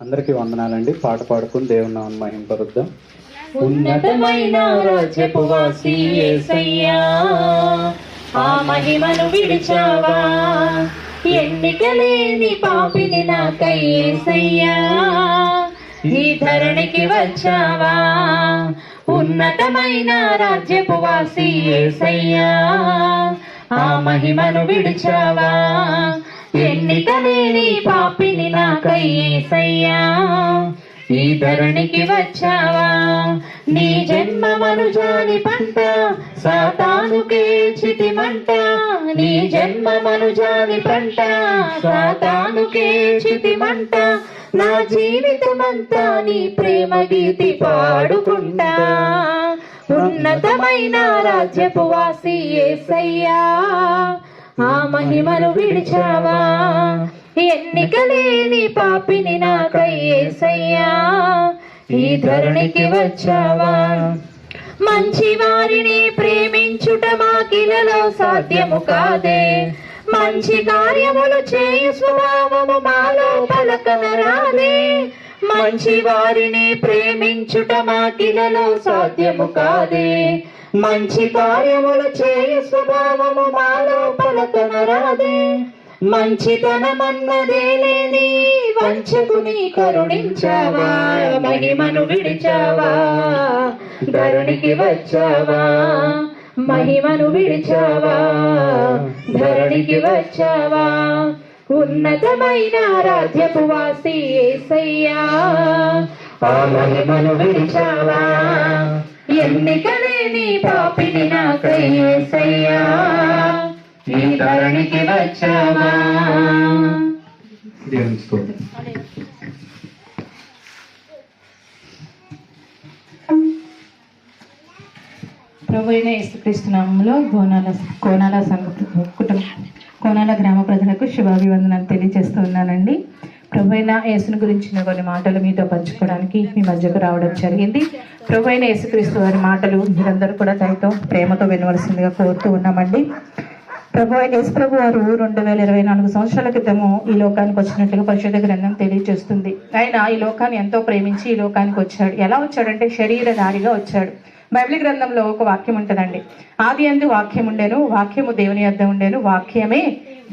అందరికీ వందనాలండి. పాట పాడుకుని దేవుని నామం మహింపరుద్దాం ఉన్నతమైన రాజ్యపువాసి యేసయ్యా ఆ మహిమను విడిచావా? ఎన్నికలేని పాపిని నాకై యేసయ్యా ఈ ధరణికి వచ్చావా? ఉన్నతమైన రాజ్యపువాసి యేసయ్యా ఆ మహిమను విడిచావా? ఎన్నిక లేని పాపిని నాకై యేసయ్యా ఈ ధరణికి వచ్చావా? నీ జన్మ మనుజాని పంట సాతానుకే చితిమంట నీ జన్మ మనుజాని పంట సాతానుకే చితిమంట నా జీవితమంతా నీ ప్రేమ గీతి పాడుకుంటా. ఉన్నతమైన రాజ్యపు వాసి ఏసయ్యా. ఆ మహిమను విడిచావా? ఎన్నికలేని పాపిని నాకై యేసయ్యా ఈ ధరణికి వచ్చావా? మంచి వారిని ప్రేమించుట మాకిలలో సాధ్యము కాదే. మంచి కార్యములు చేయు స్వభావము మాలో పలకనరాదే. మంచి వారిని ప్రేమించుట మాకిలలో సాధ్యము కాదే. మంచి కార్యములు చేయు స్వభావము మాలో పలకనరాదే. మంచితనమన్నదే లేని వంచకుని కరుణించావా మహిమను విడిచావా ధరునికి వచ్చావా మహిమను విడిచావా ధరణికి వచ్చావా ఉన్నతమైన రాజ్యపు వాసి యేసయ్యా ఆ మహిమను విడిచావా ఎన్నిక లేని పాపిని నాకై ఈ ధరణికి వచ్చావా. దేవుని స్తోత్రం. ప్రభు అయిన కోనాల కోనాల సంఘ కుటుంబ కోనాల గ్రామ ప్రజలకు శుభాభివందనాలు తెలియజేస్తూ ఉన్నానండి ప్రభు అయిన యేసుని గురించిన కొన్ని మాటలు మీతో పంచుకోవడానికి మీ మధ్యకు రావడం జరిగింది. ప్రభు యేసుక్రీస్తు వారి మాటలు మీరందరూ కూడా దయతో ప్రేమతో వినవలసిందిగా కోరుతూ ఉన్నామండి. ప్రభు అయిన యేసు ప్రభు వారు రెండు వేల ఇరవై నాలుగు సంవత్సరాల క్రితము ఈ లోకానికి వచ్చినట్లుగా పరిశుద్ధ గ్రంథం తెలియజేస్తుంది. ఆయన ఈ లోకాన్ని ఎంతో ప్రేమించి ఈ లోకానికి వచ్చాడు. ఎలా వచ్చాడంటే శరీరధారిగా వచ్చాడు. బైబిల్ గ్రంథంలో ఒక వాక్యం ఉంటుందండి. ఆది అందు వాక్యం ఉండేను వాక్యము దేవుని అర్థం ఉండేను వాక్యమే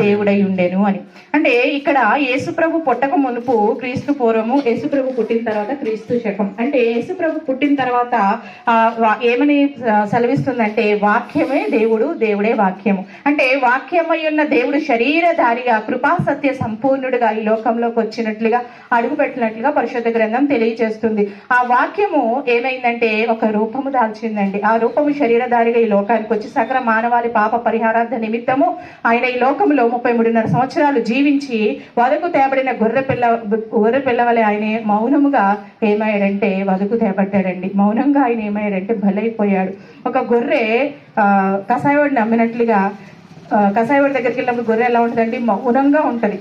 దేవుడై ఉండేను అని. అంటే ఇక్కడ యేసుప్రభు పుట్టక మునుపు క్రీస్తు పూర్వము యేసుప్రభు పుట్టిన తర్వాత క్రీస్తు శకం. అంటే యేసుప్రభు పుట్టిన తర్వాత ఏమని సెలవిస్తుందంటే వాక్యమే దేవుడు దేవుడే వాక్యము. అంటే వాక్యమై ఉన్న దేవుడు శరీరధారిగా కృపా సత్య సంపూర్ణుడిగా ఈ లోకంలోకి వచ్చినట్లుగా అడుగుపెట్టినట్లుగా పరిశుద్ధ గ్రంథం తెలియజేస్తుంది. ఆ వాక్యము ఏమైందంటే ఒక రూపము దాల్చిందండి. ఆ రూపము శరీరధారిగా ఈ లోకానికి వచ్చి సకల మానవాళి పాప పరిహారార్థ నిమిత్తము ఆయన ఈ లోకంలో ముప్పై మూడున్నర సంవత్సరాలు జీవించి వదకు తేబడిన గొర్రె పిల్ల గొర్రె పిల్లవలే ఆయన మౌనముగా ఏమయ్యాడంటే వదకు తేబడ్డాడండి. మౌనంగా ఆయన ఏమయ్యాడంటే బలైపోయాడు. ఒక గొర్రె ఆ, కషాయవాడిని నమ్మినట్లుగా ఆ, కషాయవాడి దగ్గరికి వెళ్ళినప్పుడు గొర్రె ఎలా ఉంటుందండి? మౌనంగా ఉంటుంది.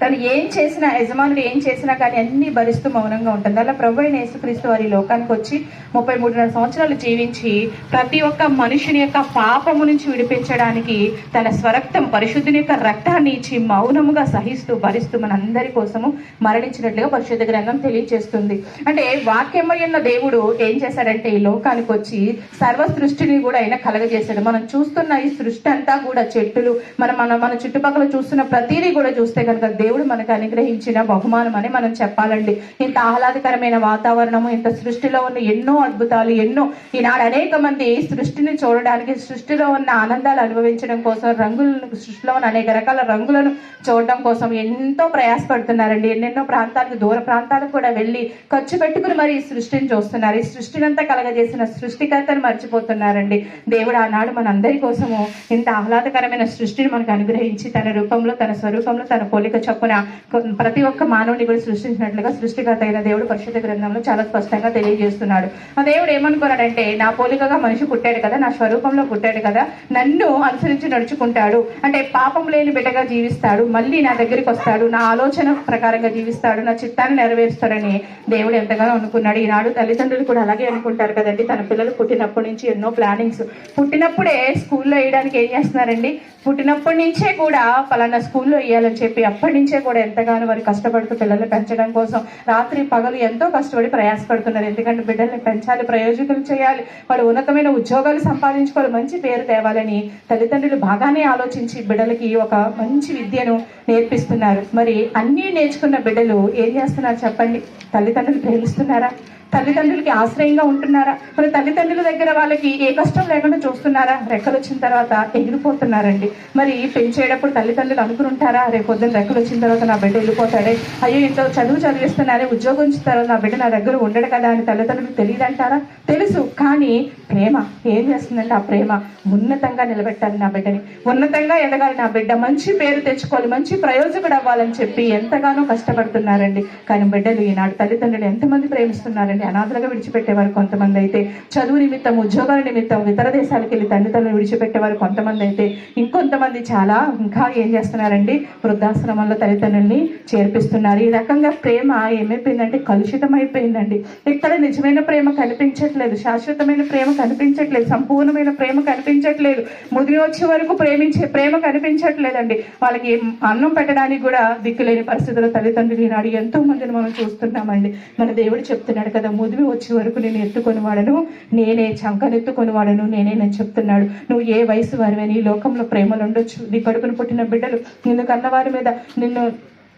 తను ఏం చేసినా యజమానుడు ఏం చేసినా కానీ అన్ని భరిస్తూ మౌనంగా ఉంటుంది అలా ప్రభు అయిన యేసుక్రీస్తు వారి లోకానికి వచ్చి ముప్పై మూడున్నర సంవత్సరాలు జీవించి ప్రతి ఒక్క మనుషుని యొక్క పాపము నుంచి విడిపించడానికి తన స్వరక్తం పరిశుద్ధుని యొక్క రక్తాన్ని ఇచ్చి మౌనముగా సహిస్తూ భరిస్తూ మనందరి కోసము మరణించినట్లుగా పరిశుద్ధ గ్రంథం తెలియజేస్తుంది. అంటే వాక్యమై దేవుడు ఏం చేశాడంటే ఈ లోకానికి వచ్చి సర్వ సృష్టిని కూడా ఆయన కలగజేశాడు. మనం చూస్తున్న ఈ సృష్టి అంతా కూడా చెట్టులు మనం మన మన చుట్టుపక్కల చూస్తున్న ప్రతిదీ కూడా చూస్తే కనుక దేవుడు మనకు అనుగ్రహించిన బహుమానం అని మనం చెప్పాలండి. ఇంత ఆహ్లాదకరమైన వాతావరణము ఇంత సృష్టిలో ఉన్న ఎన్నో అద్భుతాలు ఎన్నో ఈనాడు అనేక మంది సృష్టిని చూడడానికి సృష్టిలో ఉన్న ఆనందాలు అనుభవించడం కోసం రంగులను సృష్టిలో ఉన్న అనేక రకాల రంగులను చూడడం కోసం ఎంతో ప్రయాసపడుతున్నారండి. ఎన్నెన్నో ప్రాంతాలకు దూర ప్రాంతాలకు కూడా వెళ్ళి ఖర్చు పెట్టుకుని మరి ఈ సృష్టిని చూస్తున్నారు. ఈ సృష్టినంతా కలగజేసిన సృష్టికర్తను మర్చిపోతున్నారండి. దేవుడు ఆనాడు మనందరి కోసము ఇంత ఆహ్లాదకరమైన సృష్టిని మనకు అనుగ్రహించి తన రూపంలో తన స్వరూపంలో తన పోలిక చొప్పున చొప్పున ప్రతి ఒక్క మానవుని కూడా సృష్టించినట్లుగా సృష్టికర్త అయిన దేవుడు పరిశుద్ధ గ్రంథంలో చాలా స్పష్టంగా తెలియజేస్తున్నాడు. ఆ దేవుడు ఏమనుకున్నాడంటే నా పోలికగా మనిషి పుట్టాడు కదా నా స్వరూపంలో పుట్టాడు కదా నన్ను అనుసరించి నడుచుకుంటాడు. అంటే పాపం లేని బిడ్డగా జీవిస్తాడు మళ్ళీ నా దగ్గరికి వస్తాడు నా ఆలోచన ప్రకారంగా జీవిస్తాడు నా చిత్తాన్ని నెరవేరుస్తాడని దేవుడు ఎంతగానో అనుకున్నాడు. ఈనాడు తల్లిదండ్రులు కూడా అలాగే అనుకుంటారు కదండి తన పిల్లలు పుట్టినప్పటి నుంచి ఎన్నో ప్లానింగ్స్. పుట్టినప్పుడే స్కూల్లో వేయడానికి ఏం చేస్తున్నారండి? పుట్టినప్పటి నుంచే కూడా పలానా స్కూల్లో వేయాలని చెప్పి అప్పటి నుంచి నుంచే కూడా ఎంతగానో వారు కష్టపడుతూ పిల్లల్ని పెంచడం కోసం రాత్రి పగలు ఎంతో కష్టపడి ప్రయాసపడుతున్నారు. ఎందుకంటే బిడ్డల్ని పెంచాలి ప్రయోజకులు చేయాలి వాడు ఉన్నతమైన ఉద్యోగాలు సంపాదించుకోవాలి మంచి పేరు తేవాలని తల్లిదండ్రులు బాగానే ఆలోచించి బిడ్డలకి ఒక మంచి విద్యను నేర్పిస్తున్నారు. మరి అన్నీ నేర్చుకున్న బిడ్డలు ఏం చేస్తున్నారు చెప్పండి? తల్లిదండ్రులు ప్రేమిస్తున్నారా? తల్లిదండ్రులకి ఆశ్రయంగా ఉంటున్నారా? మరి తల్లిదండ్రుల దగ్గర వాళ్ళకి ఏ కష్టం లేకుండా చూస్తున్నారా? రెక్కలు వచ్చిన తర్వాత ఎగిరిపోతున్నారండి. మరి పెంచేటప్పుడు తల్లిదండ్రులు అనుకుంటారా? రేపు పొద్దున్న రెక్కలు వచ్చిన తర్వాత నా బిడ్డ వెళ్ళిపోతాడే? అయ్యో ఇంత చదువు చదివిస్తున్నారే ఉద్యోగం వచ్చిన తర్వాత నా బిడ్డ నా దగ్గర ఉండడు కదా అని తల్లిదండ్రులకు తెలియదంటారా? తెలుసు కానీ ప్రేమ. ఏం చేస్తుందంటే ఆ ప్రేమ ఉన్నతంగా నిలబెట్టాలి నా బిడ్డని. ఉన్నతంగా ఎదగాలి నా బిడ్డ. మంచి పేరు తెచ్చుకోవాలి మంచి ప్రయోజకుడు అవ్వాలని చెప్పి ఎంతగానో కష్టపడుతున్నారండి. కానీ బిడ్డలు ఈనాడు తల్లిదండ్రులు ఎంతమంది ప్రేమిస్తున్నారండి? అనాథలుగా విడిచిపెట్టేవారు కొంతమంది అయితే. చదువు నిమిత్తం ఉద్యోగాల నిమిత్తం ఇతర దేశాలకు వెళ్ళి తల్లిదండ్రులు విడిచిపెట్టేవారు కొంతమంది అయితే. ఇంకొంతమంది చాలా ఇంకా ఏం చేస్తున్నారండి? వృద్ధాశ్రమంలో తల్లిదండ్రుల్ని చేర్పిస్తున్నారు. ఈ రకంగా ప్రేమ ఏమైపోయిందంటే కలుషితం అయిపోయిందండి ఇక్కడ నిజమైన ప్రేమ కనిపించట్లేదు శాశ్వతమైన ప్రేమ కనిపించట్లేదు సంపూర్ణమైన ప్రేమ కనిపించట్లేదు. ముదిరి వచ్చే వరకు ప్రేమించే ప్రేమ కనిపించట్లేదండి. వాళ్ళకి అన్నం పెట్టడానికి కూడా దిక్కులేని పరిస్థితుల్లో తల్లిదండ్రులు ఈనాడు ఎంతో మందిని మనం చూస్తున్నామండి. మన దేవుడు చెప్తున్నాడు కదా ముదిరి వచ్చే వరకు నేను ఎత్తుకొని వాడను. నేనే చంకనెత్తుకొని వాడను. నేనే నేను చెప్తున్నాడు. నువ్వు ఏ వయసు వారివని ఈ లోకంలో ప్రేమలు ఉండొచ్చు నీ కడుపును పుట్టిన బిడ్డలు నిన్ను కన్నవారి మీద నిన్ను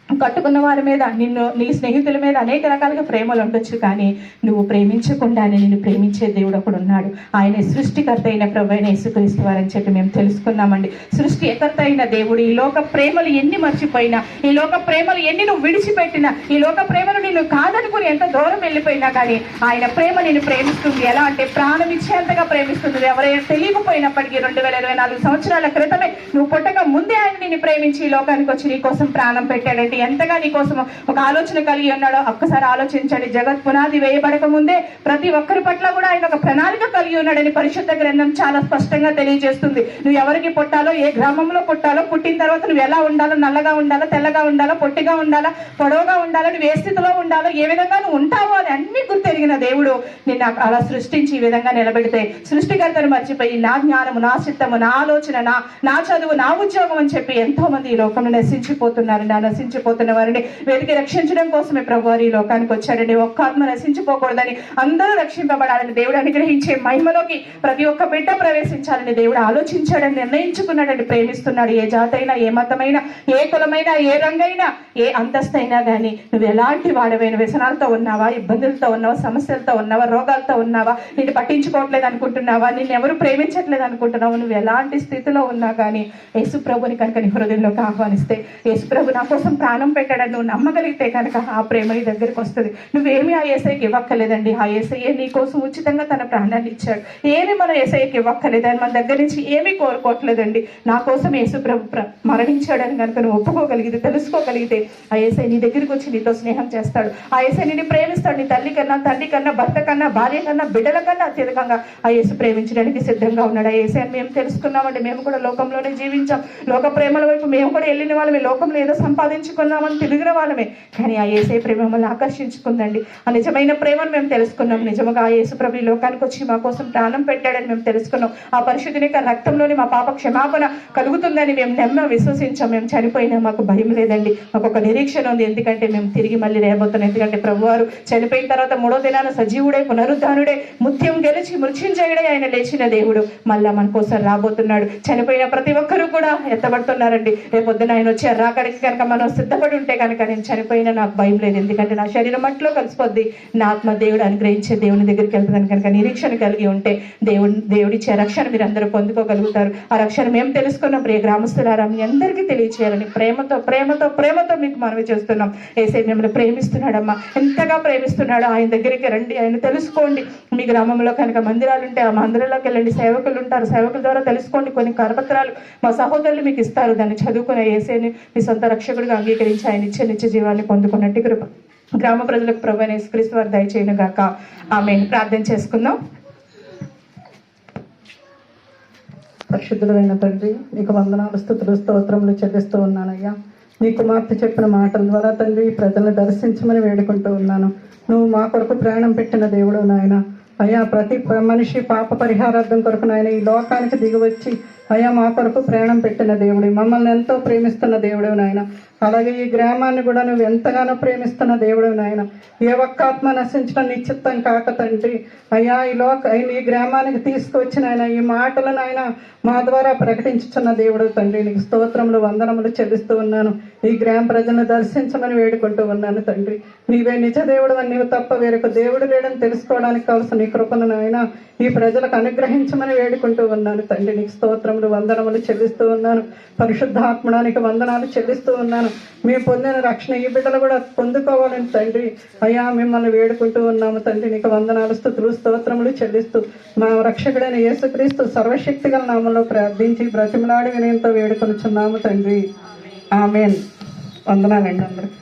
కట్టుకున్న వారి మీద నిన్ను నీ స్నేహితుల మీద అనేక రకాలుగా ప్రేమలు ఉండొచ్చు కానీ నువ్వు ప్రేమించకుండానే నిన్ను ప్రేమించే దేవుడు ఒకడు ఉన్నాడు. ఆయన సృష్టికర్త అయిన ప్రభు అయిన యేసుక్రీస్తు వారని చెప్పి మేము తెలుసుకున్నామండి. సృష్టికర్త అయిన దేవుడు ఈ లోక ప్రేమలు ఎన్ని మర్చిపోయినా ఈ లోక ప్రేమలు ఎన్ని నువ్వు విడిచిపెట్టినా ఈ లోక ప్రేమలు నిన్ను కాదనుకుని ఎంత దూరం వెళ్ళిపోయినా కానీ ఆయన ప్రేమ నిన్ను ప్రేమిస్తుంది. ఎలా అంటే ప్రాణం ఇచ్చేంతగా ప్రేమిస్తుంది. ఎవరైనా తెలియకపోయినప్పటికీ రెండు వేల ఇరవై నాలుగు సంవత్సరాల క్రితమే నువ్వు పుట్టక ముందే ఆయన నిన్ను ప్రేమించి ఈ లోకానికి వచ్చి నీ కోసం ప్రాణం పెట్టాడంటే ఎంతగా నీ కోసం ఒక ఆలోచన కలిగి ఉన్నాడో ఒక్కసారి ఆలోచించండి. జగత్ పునాది వేయబడక ముందే ప్రతి ఒక్కరి పట్ల కూడా ఆయన ఒక ప్రణాళిక కలిగి ఉన్నాడని పరిశుద్ధ గ్రంథం చాలా స్పష్టంగా తెలియజేస్తుంది. నువ్వు ఎవరికి పుట్టాలో ఏ గ్రామంలో పుట్టాలో పుట్టిన తర్వాత నువ్వు ఎలా ఉండాలో నల్లగా ఉండాలో తెల్లగా ఉండాలో పొట్టిగా ఉండాలా పొడవుగా ఉండాలో నువ్వు ఏ స్థితిలో ఉండాలో ఏ విధంగా నువ్వు ఉంటావో అని అన్ని గుర్తెరిగిన దేవుడు నిన్ను అలా సృష్టించి ఈ విధంగా నిలబెడితే సృష్టికర్తను మర్చిపోయి నా జ్ఞానము నా చిత్తము నా ఆలోచన నా నా చదువు నా ఉద్యోగం అని చెప్పి ఎంతో మంది ఈ లోకంలో నశించిపోతున్నారు. నా నశించిపోతున్న వారిని వెతికి రక్షించడం కోసమే ప్రభు వారి లోకానికి వచ్చాడండి ఒక్క ఆత్మ నశించిపోకూడదని అందరూ రక్షింపబడాలని దేవుడు అనుగ్రహించే మహిమలోకి ప్రతి ఒక్క బిడ్డ ప్రవేశించాలని దేవుడు ఆలోచించాడని నిర్ణయించుకున్నాడని ప్రేమిస్తున్నాడు. ఏ జాతైనా ఏ మతమైనా ఏ కులమైనా ఏ రంగైనా ఏ అంతస్తైనా కానీ నువ్వు ఎలాంటి వాడవైన వ్యసనాలతో ఉన్నావా? ఇబ్బందులతో ఉన్నావా? సమస్యలతో ఉన్నావా? రోగాలతో ఉన్నావా? నిన్ను పట్టించుకోవట్లేదు అనుకుంటున్నావా? నిన్ను ఎవరు ప్రేమించట్లేదు అనుకుంటున్నావు? నువ్వు ఎలాంటి స్థితిలో ఉన్నా కానీ యేసు ప్రభుని కనుక నీ హృదయంలోకి ఆహ్వానిస్తే యేసు ప్రభు నా కోసం ప్రాణం పెట్టాడని నువ్వు నమ్మగలిగితే కనుక ఆ ప్రేమ నీ దగ్గరికి వస్తుంది. నువ్వేమి ఆ ఏసైకి ఇవ్వక్కర్లేదండి. ఆ ఏసయ్యే నీ కోసం ఉచితంగా తన ప్రాణాన్ని ఇచ్చాడు. ఏమి మన ఏసఐకి ఇవ్వక్కర్లేదు అని మన దగ్గర నుంచి ఏమీ కోరుకోవట్లేదండి. నా కోసం యేసు ప్రభు ప్ర- మరణించాడని కనుక నువ్వు ఒప్పుకోగలిగితే తెలుసుకోగలిగితే ఆ ఏసై నీ దగ్గరికి వచ్చి నీతో స్నేహం చేస్తాడు. ఆ ఏసఐ నిన్ను ప్రేమిస్తాడు. నీ తల్లి కన్నా తండ్రి కన్నా భర్త కన్నా భార్య కన్నా బిడ్డల కన్నా అత్యధికంగా ఆ యేసు ప్రేమించడానికి సిద్ధంగా ఉన్నాడు. ఆ ఏసై అని మేము తెలుసుకున్నామండి. మేము కూడా లోకంలోనే జీవించాం. లోక ప్రేమల వైపు మేము కూడా వెళ్ళిన వాళ్ళమే. లోకంలో ఏదో తెలుసుకున్నామని తిరిగిన వాళ్ళమే. కానీ ఆ ఏసై ప్రేమ మమ్మల్ని ఆకర్షించుకుందండి. ఆ నిజమైన ప్రేమను మేము తెలుసుకున్నాం. నిజముగా ఆ యేసు ప్రభు ఈ లోకానికి వచ్చి మా కోసం ప్రాణం పెట్టాడని మేము తెలుసుకున్నాం. ఆ పరిశుద్ధుని యొక్క రక్తంలోని మా పాప క్షమాపణ కలుగుతుందని మేము నమ్మ విశ్వసించాం. మేము చనిపోయినా మాకు భయం లేదండి. మాకు ఒక నిరీక్షణ ఉంది. ఎందుకంటే మేము తిరిగి మళ్ళీ రేబోతున్నాం ఎందుకంటే ప్రభువారు చనిపోయిన తర్వాత మూడో దినాన సజీవుడే పునరుద్ధానుడే ముత్యం గెలిచి మృత్యుంజయుడే ఆయన లేచిన దేవుడు మళ్ళా మన కోసం రాబోతున్నాడు. చనిపోయిన ప్రతి ఒక్కరూ కూడా ఎత్తబడుతున్నారండి. రేపొద్దున ఆయన వచ్చి రాకడికి కనుక మనం సిద్ధపడి ఉంటే కనుక నేను చనిపోయినా నాకు భయం లేదు. ఎందుకంటే నా శరీరం మట్లో కలిసిపోద్ది. నా ఆత్మ దేవుడు అనుగ్రహించే దేవుని దగ్గరికి వెళ్తుందని కనుక నిరీక్షణ కలిగి ఉంటే దేవుడు దేవుడిచ్చే రక్షణ మీరు అందరూ పొందుకోగలుగుతారు. ఆ రక్షణ మేము తెలుసుకున్నాం. ప్రియ గ్రామస్తులారా మీ అందరికీ తెలియచేయాలని ప్రేమతో ప్రేమతో ప్రేమతో మీకు మనవి చేస్తున్నాం. ఏసై మిమ్మల్ని ప్రేమిస్తున్నాడమ్మా. ఎంతగా ప్రేమిస్తున్నాడో ఆయన దగ్గరికి రండి. ఆయన తెలుసుకోండి. మీ గ్రామంలో కనుక మందిరాలు ఉంటే ఆ మందిరంలోకి వెళ్ళండి. సేవకులు ఉంటారు. సేవకుల ద్వారా తెలుసుకోండి. కొన్ని కరపత్రాలు మా సహోదరులు మీకు ఇస్తారు. దాన్ని చదువుకునే ఏసేని మీ సొంత రక్షకుడిగా స్వీకరించి ఆయన ఇచ్చే నిత్య జీవాన్ని పొందుకున్నట్టు కృప. గ్రామ ప్రజలకు ప్రభు యేసుక్రీస్తు వారు దయచేయను గాక. ఆమె ప్రార్థన చేసుకుందాం. పరిశుద్ధులైన తండ్రి నీకు వందనాలు స్థుతులు స్తోత్రములు చెల్లిస్తూ ఉన్నానయ్యా. నీ కుమార్తె చెప్పిన మాటల ద్వారా తండ్రి ప్రజలను దర్శించమని వేడుకుంటూ ఉన్నాను. నువ్వు మా కొరకు ప్రయాణం పెట్టిన దేవుడు నాయన. అయ్యా ప్రతి మనిషి పాప పరిహారార్థం కొరకు నాయన ఈ లోకానికి దిగివచ్చి అయ్యా మా కొరకు ప్రయాణం పెట్టిన దేవుడి మమ్మల్ని ఎంతో ప్రేమిస్తున్న దేవుడు నాయన. అలాగే ఈ గ్రామాన్ని కూడా నువ్వు ఎంతగానో ప్రేమిస్తున్న దేవుడు నాయన. ఏ ఒక్క ఆత్మ నశించడం నిశ్చిత్తం కాక తండ్రి. అయ్యా ఈ లోక ఈ గ్రామానికి తీసుకొచ్చిన ఆయన ఈ మాటలను ఆయన మా ద్వారా ప్రకటించుచున్న దేవుడు తండ్రి. నీకు స్తోత్రములు వందనములు చెల్లిస్తూ ఉన్నాను. ఈ గ్రామ ప్రజలను దర్శించమని వేడుకుంటూ ఉన్నాను తండ్రి. నీవే నిజ దేవుడు అని నీవు తప్ప వేరొక దేవుడు లేడని తెలుసుకోవడానికి కావలసిన నీ కృపను నాయన ఈ ప్రజలకు అనుగ్రహించమని వేడుకుంటూ ఉన్నాను తండ్రి. నీకు స్తోత్రములు వందనములు చెల్లిస్తూ ఉన్నాను. పరిశుద్ధాత్మడానికి వందనాలు చెల్లిస్తూ ఉన్నాను. మేము పొందిన రక్షణ ఈ బిడ్డలు కూడా పొందుకోవాలని తండ్రి. అయ్యా మిమ్మల్ని వేడుకుంటూ ఉన్నాము తండ్రి. నీకు వందనాలు స్థుతులు స్తోత్రములు చెల్లిస్తూ మా రక్షకుడైన యేసుక్రీస్తు సర్వశక్తి గల నామంలో ప్రార్థించి బ్రతిమలాడి వినయంతో వేడుకొనుచున్నాము తండ్రి. ఆమెన్. వందనాలండి అందరికి